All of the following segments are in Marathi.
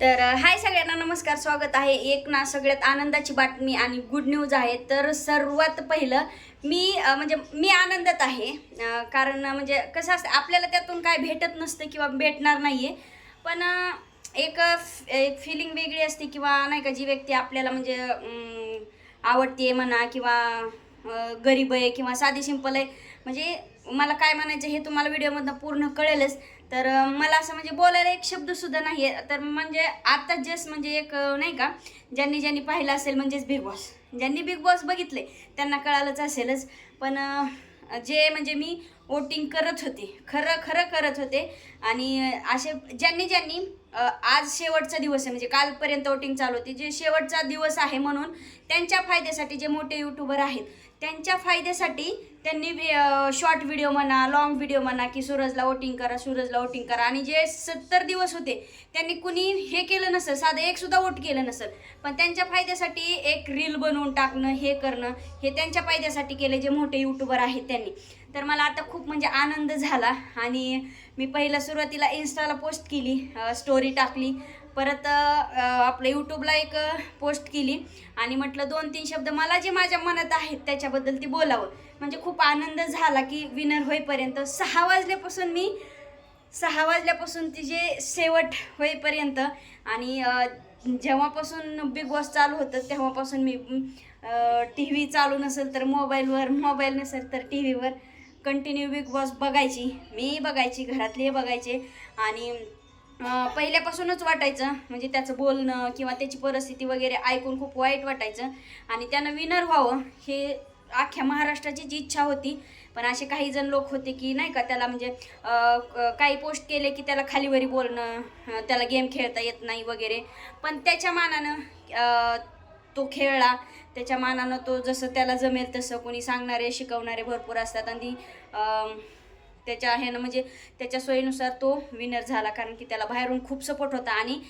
तर हाय सगळ्यांना नमस्कार स्वागत आहे. एक ना सगळ्यात आनंदाची बातमी आणि गुड न्यूज आहे. तर सर्वात पहिलं मी म्हणजे मी आनंदात आहे. कारण म्हणजे कसं असतं आपल्याला त्यातून काय भेटत नसतं किंवा भेटणार नाही आहे पण एक फ- एक फिलिंग वेगळी असते किंवा नाही का जी व्यक्ती आपल्याला म्हणजे आवडते म्हणा किंवा गरीब आहे किंवा साधी सिंपल आहे. म्हणजे मला काय म्हणायचं हे तुम्हाला व्हिडिओमधनं पूर्ण कळेलच. तर मला असं म्हणजे बोलायला एक शब्दसुद्धा नाही आहे तर म्हणजे आता जस्ट म्हणजे एक नाही का ज्यांनी ज्यांनी पाहिलं असेल म्हणजेच बिग बॉस ज्यांनी बिग बॉस बघितले त्यांना कळालंच असेलच. पण जे म्हणजे मी वोटिंग करत होते खरं खरं करत होते आणि असे ज्यांनी ज्यांनी आज शेवटचा दिवस आहे म्हणजे कालपर्यंत वोटिंग चालू होती जे शेवटचा दिवस आहे म्हणून त्यांच्या फायद्यासाठी जे मोठे यूट्यूबर आहेत त्यांच्या फायद्यासाठी त्यांनी शॉर्ट व्हिडिओ म्हणा लॉंग व्हिडिओ म्हणा की सूरजला वोटिंग करा सूरजला वोटिंग करा. आणि जे सत्तर दिवस होते त्यांनी कुणी हे केलं नसेल साधं एक सुद्धा वोट केलं नसेल. पण त्यांच्या फायद्यासाठी एक रील बनवून टाकणं हे करणं हे त्यांच्या फायद्यासाठी केले जे मोठे यूट्यूबर आहेत त्यांनी. तर मला आता खूप म्हणजे आनंद झाला आणि मी पहिला सुरुवातीला इन्स्टाला पोस्ट केली स्टोरी टाकली. परत आपलं यूट्यूबला एक पोस्ट केली. आणि म्हटलं दोन तीन शब्द मला जे माझ्या मनात आहेत त्याच्याबद्दल ती बोलावं. म्हणजे खूप आनंद झाला की विनर होईपर्यंत. सहा वाजल्यापासून मी सहा वाजल्यापासून ती जे शेवट होईपर्यंत आणि जेव्हापासून बिग बॉस चालू होतं तेव्हापासून मी टी व्ही चालू नसेल तर मोबाईलवर मोबाईल नसेल तर टी व्हीवर कंटिन्यू बिग बॉस बघायची. मी बघायची घरातले बघायचे. आणि पहिल्यापासूनच वाटायचं. म्हणजे त्याचं बोलणं किंवा त्याची परिस्थिती वगैरे ऐकून खूप वाईट वाटायचं. आणि त्यानं विनर व्हावं हे अख्ख्या महाराष्ट्राची जी इच्छा होती. पण असे काही जण लोक होते की नाही का त्याला म्हणजे काही पोस्ट केले की त्याला खालीवरी बोलणं त्याला गेम खेळता येत नाही वगैरे. पण त्याच्या मानानं तो खेळला. त्याच्या मानानं तो जसं त्याला जमेल तसं कोणी सांगणारे शिकवणारे भरपूर असतात. आणि त्याच्या अं, त्याच्या ह्यानं म्हणजे त्याच्या सोयीनुसार तो विनर झाला. कारण की त्याला बाहेरून खूप सपोर्ट होता. आणि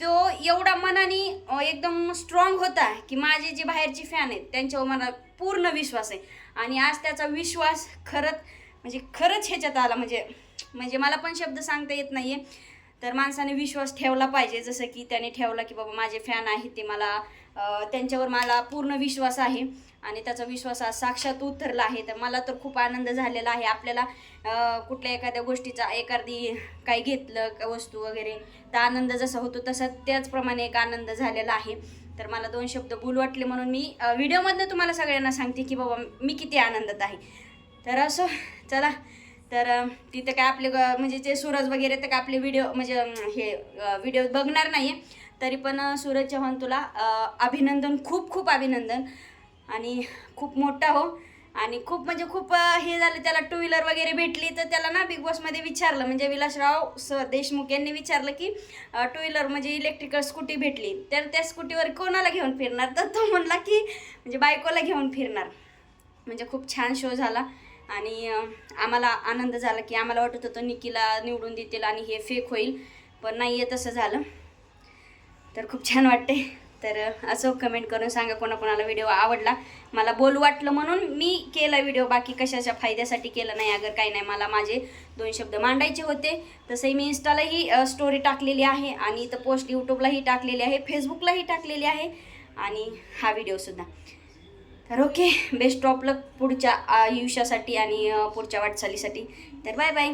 तो एवढा मनाने एकदम स्ट्रॉंग होता की माझे जे बाहेरचे फॅन आहेत त्यांच्यावर मला पूर्ण विश्वास आहे. आणि आज त्याचा विश्वास खरंच म्हणजे खरंच ह्याच्यात आला. म्हणजे म्हणजे मला पण शब्द सांगता येत नाही आहे तर माणसाने विश्वास ठेवला पाहिजे जसं की त्याने ठेवला की बाबा माझे फॅन आहेत ते मला त्यांच्यावर मला पूर्ण विश्वास आहे आणि त्याचा विश्वास आज साक्षात उतरला आहे. तर मला तर खूप आनंद झालेला आहे. आपल्याला कुठल्या एखाद्या गोष्टीचा एखादी काही घेतलं का वस्तू वगैरे तर आनंद जसा होतो तसा त्याचप्रमाणे एक आनंद झालेला आहे. तर मला दोन शब्द बोल वाटले म्हणून मी व्हिडिओमधनं तुम्हाला सगळ्यांना सांगते की बाबा मी किती आनंदात आहे. तर असो चला तर तिथं काय आपले ग- म्हणजे जे सूरज वगैरे तर काय आपले व्हिडिओ म्हणजे हे व्हिडिओ बघणार नाही आहे तरी पण सूरज चव्हाण तुला अभिनंदन खूप खूप अभिनंदन. आणि खूप मोठा हो. आणि खूप म्हणजे खूप हे झालं त्याला टू व्हीलर वगैरे भेटली तर त्याला ना बिग बॉसमध्ये विचारलं. म्हणजे विलासराव स देशमुख यांनी विचारलं की टू व्हीलर म्हणजे इलेक्ट्रिकल स्कूटी भेटली. तर त्या स्कूटीवर कोणाला घेऊन फिरणार? तर तो म्हणला की म्हणजे बायकोला घेऊन फिरणार. म्हणजे खूप छान शो झाला. आणि आम्हाला आनंद झाला की आम्हाला वाटत होतं निकीला निवडून देतील आणि हे फेक होईल. पण नाही आहे तसं झालं. तर खूप छान वाटते तर असं कमेंट करून सांगा कोणाकोणाला व्हिडिओ आवडला. मला बोलू वाटलं म्हणून मी केला व्हिडिओ बाकी कशाच्या फायद्यासाठी केला नाही अगर काही नाही. मला माझे दोन शब्द मांडायचे होते. तसंही मी इन्स्टालाही स्टोरी टाकलेली आहे आणि इथं पोस्ट यूट्यूबलाही टाकलेली आहे फेसबुकलाही टाकलेली आहे. आणि हा व्हिडिओसुद्धा तर ओके बेस्ट ऑफ लक पुढच्या आयुष्यासाठी आणि पुढच्या वाटचालीसाठी. तर बाय बाय